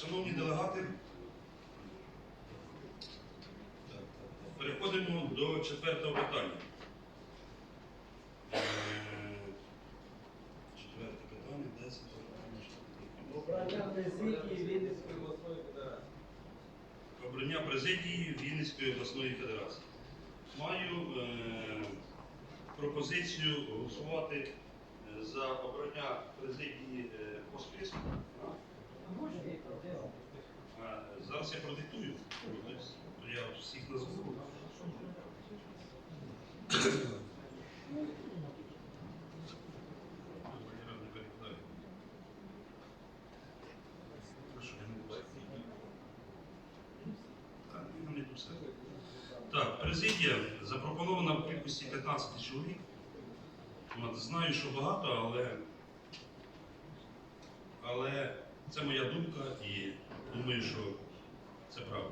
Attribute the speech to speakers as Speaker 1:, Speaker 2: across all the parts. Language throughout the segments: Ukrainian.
Speaker 1: шановні делегати, переходимо до четвертого питання. Е, Четверте питання, десяте.
Speaker 2: Обрання президії Вінницької обласної федерації.
Speaker 1: Обрання президії Вінницької обласної федерації. Маю е, пропозицію голосувати е, за обрання президії е, по списку. А, Зараз я продиктую. Я всіх назву. Так, президія запропонована в кількості 15 чоловік. Знаю, що багато, але, але це моя думка і думаю, що це правда.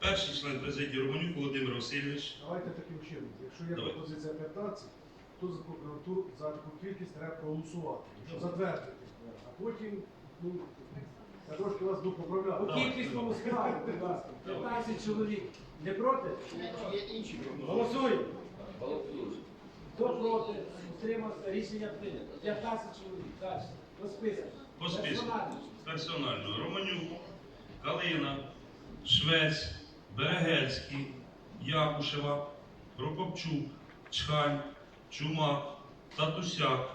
Speaker 1: Перший член президії Романюк Володимир Васильович.
Speaker 3: Давайте таким чином. Якщо є
Speaker 1: Давай.
Speaker 3: пропозиція 15, то за прокуратуру за таку кількість треба проголосувати, щоб затвердити. А потім, ну, я трошки вас буду поправляти.
Speaker 2: У
Speaker 1: Давай.
Speaker 2: кількісному складі, будь ласка, 15 чоловік. Не проти?
Speaker 4: Є інші
Speaker 2: Голосуємо. Хто проти? Утримався. Рішення прийнято. 15 чоловік. Далі. По списку.
Speaker 1: По списку.
Speaker 2: Персонально.
Speaker 1: Романюк, Калина, Швець, Берегельський, Якушева, Прокопчук, Чхань, Чумак, Татусяк,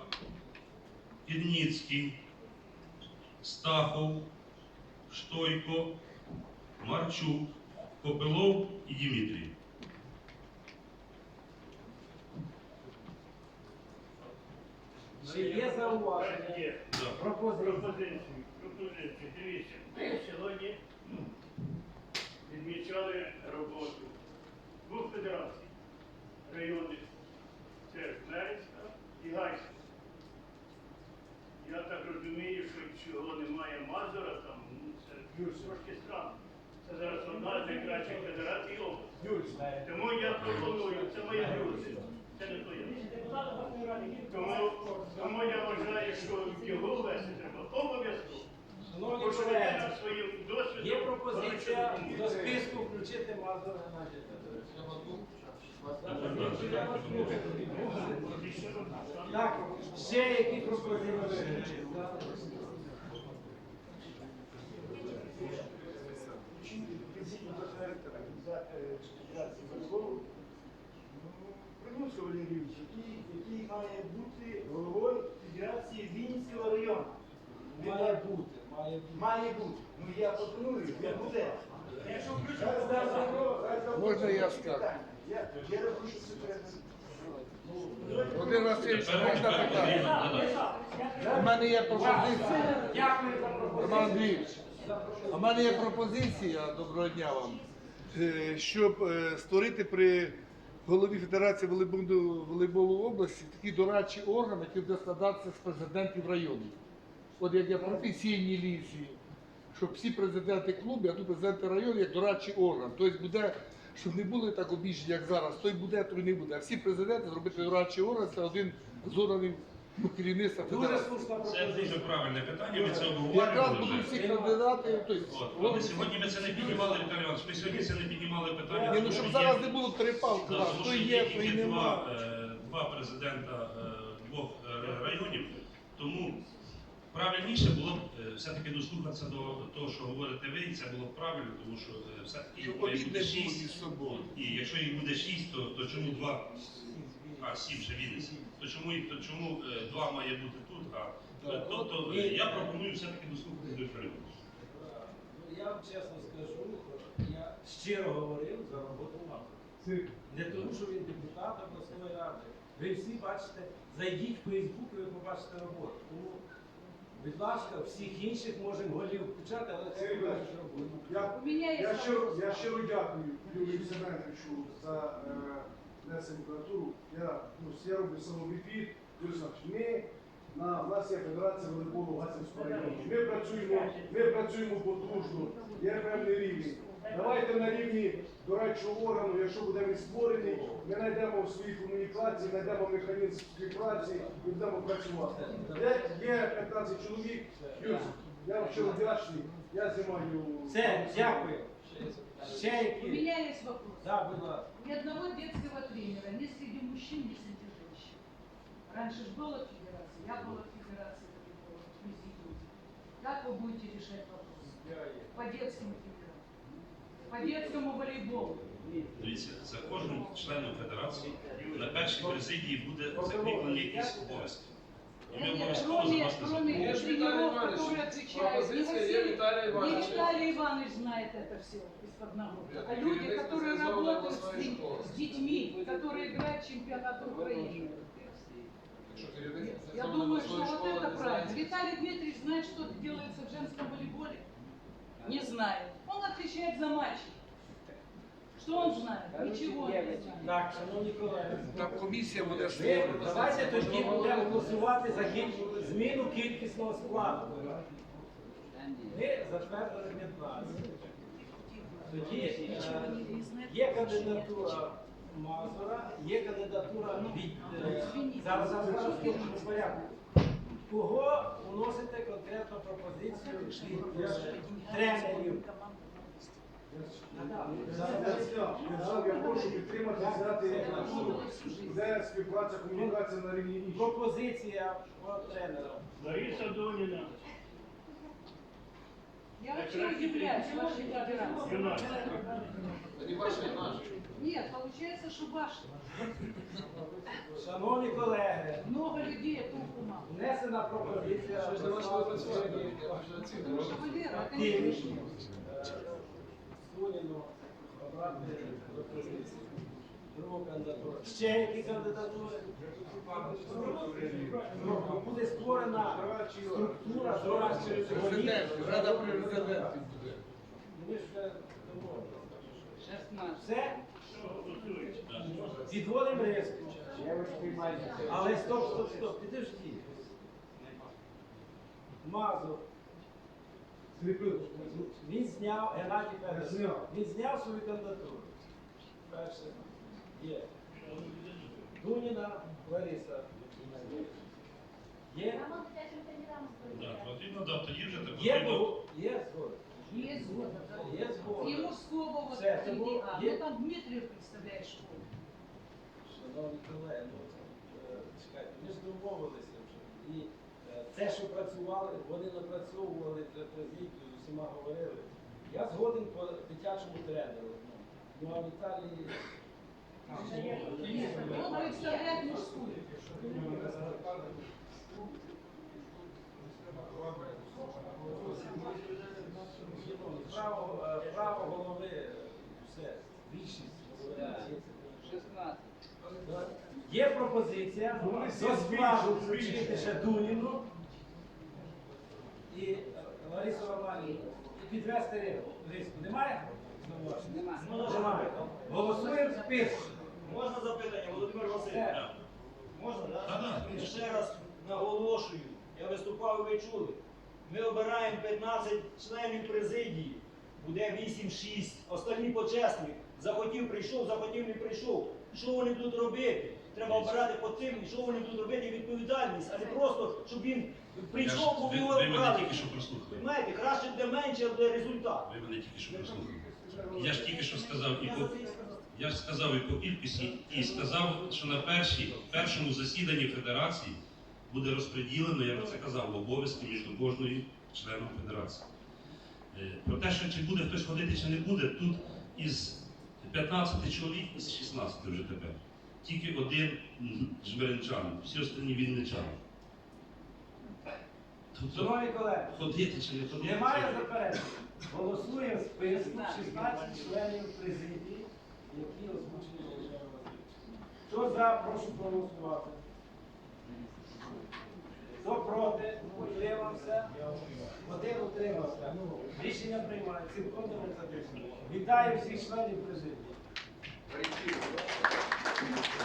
Speaker 1: Ільніцький, Стахов, Штойко, Марчук, Копилов і Дімітрій.
Speaker 2: Є зауваження? Пропозиції.
Speaker 5: Дивіться, ми сьогодні відмічали роботу двох федерацій районних. Це і Гайська. Я так розумію, що чого немає Мазура, там ну, це трошки странно. Це зараз одна з найкращих федерацій області. Тому я пропоную, це моя друзі, це не твоя. Тому, тому я вважаю, що його вести треба обов'язково.
Speaker 2: Шановні
Speaker 5: Бо що
Speaker 2: колеги,
Speaker 5: людина своїм досвідом
Speaker 2: є пропозиція до списку включити Мазура Геннадія Так, ще які пропозиції?
Speaker 6: Примусько Валерійович, який, який має бути головою Федерації Вінницького району.
Speaker 2: Має бути, має бути.
Speaker 6: Має бути. Ну я пропоную, я буде.
Speaker 5: Якщо
Speaker 6: дам
Speaker 7: Можна я скажу?
Speaker 6: Я, я рахую, що це треба.
Speaker 7: Володимир Васильович, можна питання? У мене є пропозиція.
Speaker 2: Дякую за
Speaker 7: Роман
Speaker 2: пропозицію.
Speaker 7: Андрійович, у мене є пропозиція, доброго дня вам, е, щоб е, створити при голові Федерації волейболу, волейболу області такий дорадчий орган, який буде складатися з президентів районів. От як я професійні лізі, щоб всі президенти клубів, а тут президенти району як дорадчий орган. Тобто буде, щоб не були так обіжені, як зараз, той буде, той не буде. А всі президенти зробити дорадчий орган, це один з органів керівництва
Speaker 2: Дуже
Speaker 7: федерації.
Speaker 2: слушна
Speaker 1: Це
Speaker 2: пропозиція.
Speaker 1: дуже правильне питання, ми це
Speaker 7: Якраз
Speaker 1: обговорювали
Speaker 7: будуть
Speaker 1: вже.
Speaker 7: всі кандидати. Тобто,
Speaker 1: От, але сьогодні ми це не піднімали, Віталій Іванович, ми сьогодні це не піднімали питання.
Speaker 7: Ні, ну
Speaker 1: тому
Speaker 7: щоб
Speaker 1: що
Speaker 7: зараз
Speaker 1: є-
Speaker 7: не було перепалки,
Speaker 1: Да, тому що
Speaker 7: є, то
Speaker 1: тільки
Speaker 7: і нема.
Speaker 1: два, е, два президента е, двох е, районів, тому правильніше було б е, все-таки дослухатися до того, що говорите ви, і це було б правильно, тому що е, все-таки
Speaker 7: Щоб
Speaker 1: має
Speaker 7: обід
Speaker 1: бути
Speaker 7: було
Speaker 1: шість.
Speaker 7: між собою.
Speaker 1: І якщо їх буде шість, то, то чому два? А, сім ще Вінниці. То чому, то чому е, два має бути тут? А, тобто е, я пропоную все-таки дослухати до Ференко.
Speaker 2: Ну, Я вам чесно скажу, я щиро говорив за роботу.
Speaker 3: Цих
Speaker 2: Не тому, що він депутат обласної ради. Ви всі бачите, зайдіть в Фейсбук і ви побачите роботу. Тому, будь ласка, всіх інших можемо голів включати, але це
Speaker 3: я, я, щиро, я щиро дякую Юрію Семеновичу за е, внесення кандидатуру. Я, ну, я роблю. Юрій Олександрович, ми на в нас є Федерація волейболу Гасівського району. Ми працюємо, ми працюємо потужно, є певний рівень. Давайте на рівні дорадчого органу, якщо буде він створений, ми знайдемо в своїй комунікації, знайдемо механізм співпраці і будемо працювати. Є, є 15 чоловік, Юрій, я вам щиро вдячний, я знімаю.
Speaker 2: Все, дякую. Ще
Speaker 4: У
Speaker 2: які?
Speaker 4: меня есть вопрос.
Speaker 2: Так, будь ласка.
Speaker 4: Ни одного детского тренера, ни среди мужчин, ни среди женщин. Раньше же была федерация, я была в федерации, в президиуме. Как вы будете решать вопрос? По детскому федерации, по детскому волейболу.
Speaker 1: Дивіться, за кожним членом федерації на першій президії буде закріплені якісь обов'язки. І ми
Speaker 4: Нет,
Speaker 1: обов'язково
Speaker 4: кроме,
Speaker 1: заносимо
Speaker 4: кроме
Speaker 1: закон.
Speaker 8: Є ж Віталій
Speaker 4: тренеров,
Speaker 8: Іванович.
Speaker 4: которые отвечают, не
Speaker 8: Пропозиція є
Speaker 4: Василий,
Speaker 8: Віталій
Speaker 4: не
Speaker 8: Іванович.
Speaker 4: Виталий Иванович знает это все из-под нагрузки, а люди, которые работают с, ним- с детьми, которые играют в чемпионат Украины. Я думаю, что вот это правильно. Виталий Дмитриевич знает, что делается в женском волейболе? Не знает. Он отвечает за матчи. Что он знает? Ничего не знает.
Speaker 2: Так, шановні колеги.
Speaker 7: Там комісія буде створена.
Speaker 2: давайте тоді будемо голосувати за кіль- зміну кількісного складу. Ми затвердили 15. Тоді е, є кандидатура Мазура, є кандидатура від е, зараз зараз зараз в тому порядку. Кого вносите конкретну пропозицію від е, тренерів?
Speaker 3: Держав, я прошу підтримати, взяти де співпраця, комунікація на рівні інші.
Speaker 2: Пропозиція по тренерам.
Speaker 5: Лариса Доніна.
Speaker 4: Я вообще удивляюсь вашей федерации.
Speaker 5: Юнак.
Speaker 8: Тоді ваша і наша.
Speaker 4: Нет, получается, что ваши.
Speaker 2: Шановні колеги,
Speaker 4: Много людей, это ума.
Speaker 2: внесена пропозиція.
Speaker 8: Що ж не ваше працювати, я
Speaker 4: Валера, это не
Speaker 2: позиції. Другу кандидатуру. Ще які кандидатури? Буде створена структура дорадчих
Speaker 7: Президент, Рада при президенті буде.
Speaker 2: Ми ж вже домовилися. Все? Підводимо риску. Але стоп, стоп, стоп, підожди. Мазур. Він зняв Геннадій Федорович.
Speaker 3: Зняв.
Speaker 2: Він зняв свою кандидатуру. Перше. Є. Дуніна Лариса. Є.
Speaker 1: Потрібно, да, тоді вже так
Speaker 2: Є,
Speaker 1: потрібно.
Speaker 2: бо- є згода.
Speaker 4: Есть згода, да.
Speaker 2: Є згода.
Speaker 4: И мужского вот
Speaker 2: Все, це було-
Speaker 4: А.
Speaker 2: є-
Speaker 4: Ну там Дмитриев представляет школу.
Speaker 2: Шановні колеги, ну, е, чекайте, ми ж домовилися вже. І е, те, що працювали, вони напрацьовували усіма говорили. Я згоден по дитячому тренеру. Ну, Ну а Віталій. Право, е, право голови, е, все, більшість говорять. Є пропозиція
Speaker 3: Ну,
Speaker 2: до складу включити ще Дуніну і е, Ларису Романівну. Підвести риску. Немає? Немає. Немає. Голосуємо список.
Speaker 6: Можна запитання, Володимир Васильович? Можна,
Speaker 1: Так,
Speaker 6: так?
Speaker 1: так.
Speaker 6: Я ще раз наголошую, я виступав і ви чули. Ми обираємо 15 членів президії, буде 8-6, останні почесні. Захотів прийшов, захотів не прийшов. Що вони будуть робити? Треба обирати по тим, що вони будуть робити відповідальність, а не просто, щоб він прийшов, бо його
Speaker 1: ви мене
Speaker 6: обрали.
Speaker 1: тільки що прослухали.
Speaker 6: Понимаєте, краще буде менше, а буде результат.
Speaker 1: Ви мене тільки що прослухали. Я ж тільки що сказав і по я ж сказав і по кількості, і сказав, що на першій, першому засіданні федерації буде розподілено, я про це казав, обов'язки між кожною членом федерації. Е, Про те, що чи буде хтось ходити, чи не буде, тут із 15 чоловік, із 16 вже тепер. Тільки один жмеринчанин, всі останні вінничани.
Speaker 2: Шановні колеги,
Speaker 1: ходити чи не ходити.
Speaker 2: немає заперечень. Голосуємо список 16 членів президії, які озвучені Володимиром Васильовичем. Хто за, прошу проголосувати. Хто проти, утримався. Один утримався. Рішення приймається. Цілком демократично. Вітаю всіх членів президії. Thank you.